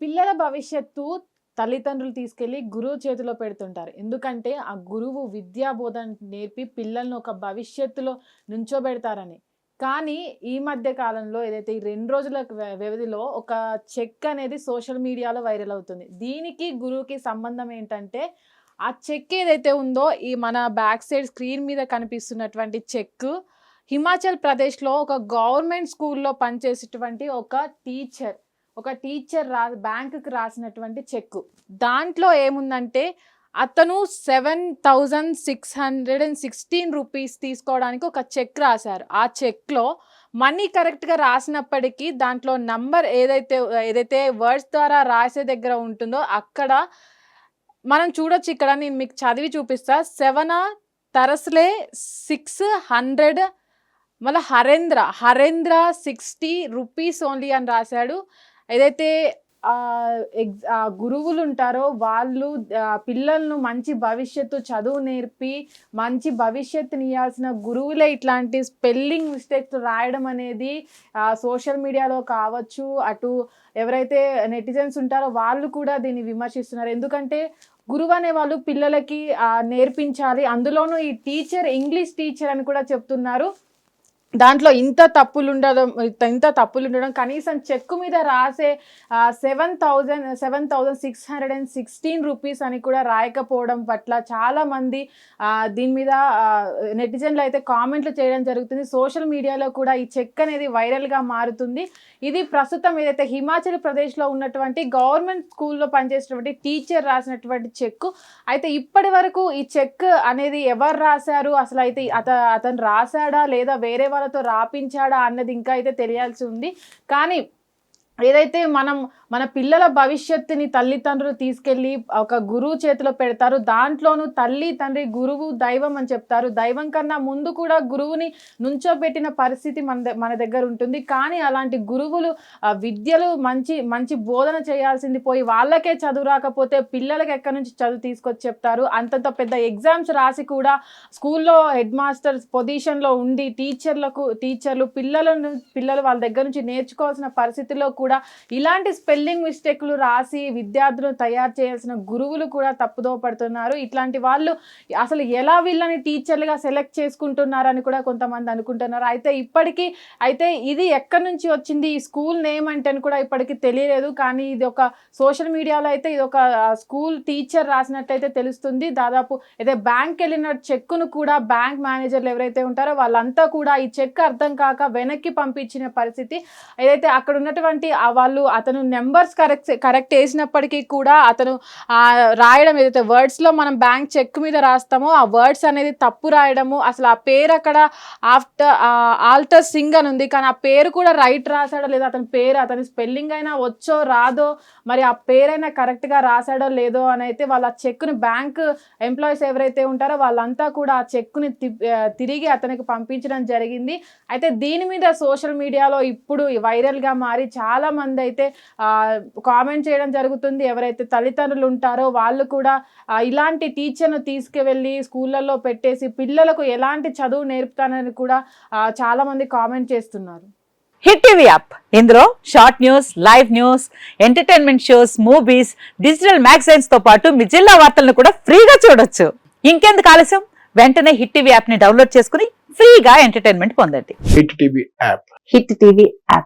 పిల్లల భవిష్యత్తు తల్లిదండ్రులు తీసుకెళ్ళి గురువు చేతిలో పెడుతుంటారు. ఎందుకంటే ఆ గురువు విద్యా బోధన నేర్పి పిల్లల్ని ఒక భవిష్యత్తులో నుంచోబెడతారని. కానీ ఈ మధ్య కాలంలో ఏదైతే ఈ రెండు రోజుల వ్య- వ్యవధిలో ఒక చెక్ అనేది సోషల్ మీడియాలో వైరల్ అవుతుంది. దీనికి గురువుకి సంబంధం ఏంటంటే ఆ చెక్ ఏదైతే ఉందో ఈ మన బ్యాక్ సైడ్ స్క్రీన్ మీద కనిపిస్తున్నటువంటి చెక్ హిమాచల్ ప్రదేశ్లో ఒక గవర్నమెంట్ స్కూల్లో పనిచేసేటువంటి ఒక టీచర్. ఒక టీచర్ రా బ్యాంకుకి రాసినటువంటి చెక్ దాంట్లో ఏముందంటే అతను seven thousand six hundred and sixteen rupees తీసుకోవడానికి ఒక చెక్ రాశారు. ఆ చెక్లో మనీ కరెక్ట్గా రాసినప్పటికీ దాంట్లో నంబర్ ఏదైతే ఏదైతే వర్డ్స్ ద్వారా రాసే దగ్గర ఉంటుందో అక్కడ మనం చూడొచ్చు ఇక్కడ నేను మీకు చదివి చూపిస్తా. సెవెన్ తరస్లే సిక్స్ హండ్రెడ్ మళ్ళీ Harendra Harendra sixty rupees only అని రాశాడు. ఏదైతే ఎగ్జ్ గురువులు ఉంటారో వాళ్ళు పిల్లలను మంచి భవిష్యత్తు చదువు నేర్పి మంచి భవిష్యత్తుని ఇవ్వాల్సిన గురువులే ఇట్లాంటి స్పెల్లింగ్ మిస్టేక్స్ రాయడం అనేది సోషల్ మీడియాలో కావచ్చు అటు ఎవరైతే నెటిజన్స్ ఉంటారో వాళ్ళు కూడా దీన్ని విమర్శిస్తున్నారు. ఎందుకంటే గురువు అనే వాళ్ళు పిల్లలకి నేర్పించాలి. అందులోనూ ఈ టీచర్ ఇంగ్లీష్ టీచర్ అని కూడా చెప్తున్నారు. దాంట్లో ఇంత తప్పులు ఉండడం ఇంత తప్పులు ఉండడం కనీసం చెక్కు మీద రాసే seven thousand seven thousand six hundred and sixteen rupees అని కూడా రాయకపోవడం పట్ల చాలామంది దీని మీద నెటిజన్లు అయితే కామెంట్లు చేయడం జరుగుతుంది. సోషల్ మీడియాలో కూడా ఈ చెక్ అనేది వైరల్గా మారుతుంది. ఇది ప్రస్తుతం ఏదైతే హిమాచల్ ప్రదేశ్లో ఉన్నటువంటి గవర్నమెంట్ స్కూల్లో పనిచేసినటువంటి టీచర్ రాసినటువంటి చెక్ అయితే ఇప్పటి వరకు ఈ చెక్ అనేది ఎవరు రాశారు? అసలు అయితే అత అతను రాశాడా లేదా వేరే వాళ్ళ రాపించాడా అన్నది ఇంకా అయితే తెలియాల్సి ఉంది. కానీ ఏదైతే మనం మన పిల్లల భవిష్యత్తుని తల్లిదండ్రులు తీసుకెళ్ళి ఒక గురువు చేతిలో పెడతారు. దాంట్లోనూ తల్లి తండ్రి గురువు దైవం అని చెప్తారు. దైవం కన్నా ముందు కూడా గురువుని నుంచోబెట్టిన పరిస్థితి మన మన దగ్గర ఉంటుంది. కానీ అలాంటి గురువులు విద్యలు మంచి మంచి బోధన చేయాల్సింది పోయి వాళ్ళకే చదువు రాకపోతే పిల్లలకి ఎక్కడి నుంచి చదువు తీసుకొచ్చి చెప్తారు? అంతంత పెద్ద ఎగ్జామ్స్ రాసి కూడా స్కూల్లో హెడ్ మాస్టర్స్ పొజిషన్లో ఉండి టీచర్లకు టీచర్లు పిల్లలను పిల్లలు వాళ్ళ దగ్గర నుంచి నేర్చుకోవాల్సిన పరిస్థితిలో కూడా ఇలాంటి స్పె స్పెల్లింగ్ మిస్టేక్లు రాసి విద్యార్థులను తయారు చేయాల్సిన గురువులు కూడా తప్పుదో పడుతున్నారు. ఇట్లాంటి వాళ్ళు అసలు ఎలా వీళ్ళని టీచర్లుగా సెలెక్ట్ చేసుకుంటున్నారని కూడా కొంతమంది అనుకుంటున్నారు. అయితే ఇప్పటికీ అయితే ఇది ఎక్కడి నుంచి వచ్చింది? ఈ స్కూల్ నేమ్ అంటే అని కూడా ఇప్పటికీ తెలియలేదు. కానీ ఇది ఒక సోషల్ మీడియాలో అయితే ఇది ఒక స్కూల్ టీచర్ రాసినట్టయితే తెలుస్తుంది. దాదాపు అయితే బ్యాంక్ వెళ్ళిన చెక్కును కూడా బ్యాంక్ మేనేజర్లు ఎవరైతే ఉంటారో వాళ్ళంతా కూడా ఈ చెక్ అర్థం కాక వెనక్కి పంపించిన పరిస్థితి. ఏదైతే అక్కడ ఉన్నటువంటి వాళ్ళు అతను నెంబర్స్ కరెక్ట్ కరెక్ట్ వేసినప్పటికీ కూడా అతను రాయడం ఏదైతే వర్డ్స్లో మనం బ్యాంక్ చెక్ మీద రాస్తామో ఆ వర్డ్స్ అనేది తప్పు రాయడము అసలు ఆ పేరు అక్కడ ఆఫ్టర్ ఆల్టర్ సింగ్ అని ఉంది కానీ ఆ పేరు కూడా రైట్ రాశాడో లేదో అతని పేరు అతని స్పెల్లింగ్ అయినా వచ్చో రాదో మరి ఆ పేరైనా కరెక్ట్గా రాశాడో లేదో అని అయితే వాళ్ళ చెక్ను బ్యాంక్ ఎంప్లాయీస్ ఎవరైతే ఉంటారో వాళ్ళంతా కూడా ఆ చెక్ని తిరిగి అతనికి పంపించడం జరిగింది. అయితే దీని మీద సోషల్ మీడియాలో ఇప్పుడు వైరల్గా మారి చాలా మంది అయితే కామెంట్ చేయడం జరుగుతుంది. ఎవరైతే తల్లిదండ్రులు ఉంటారో వాళ్ళు కూడా ఇలాంటి టీచర్ను తీసుకువెళ్ళి స్కూళ్ళల్లో పెట్టేసి పిల్లలకు ఎలాంటి చదువు నేర్పుతానని కూడా ఆ, చాలా మంది కామెంట్ చేస్తున్నారు. Hit TV app. ఇందులో short news live news entertainment shows movies digital మ్యాగజైన్స్తో పాటు మీ జిల్లా వార్తలను కూడా ఫ్రీగా చూడొచ్చు. ఇంకెందుకు ఆలస్యం? వెంటనే హిట్ టీవీ యాప్ని డౌన్లోడ్ చేసుకుని ఫ్రీగా ఎంటర్టైన్మెంట్ పొందండి. Hit TV app. Hit TV app.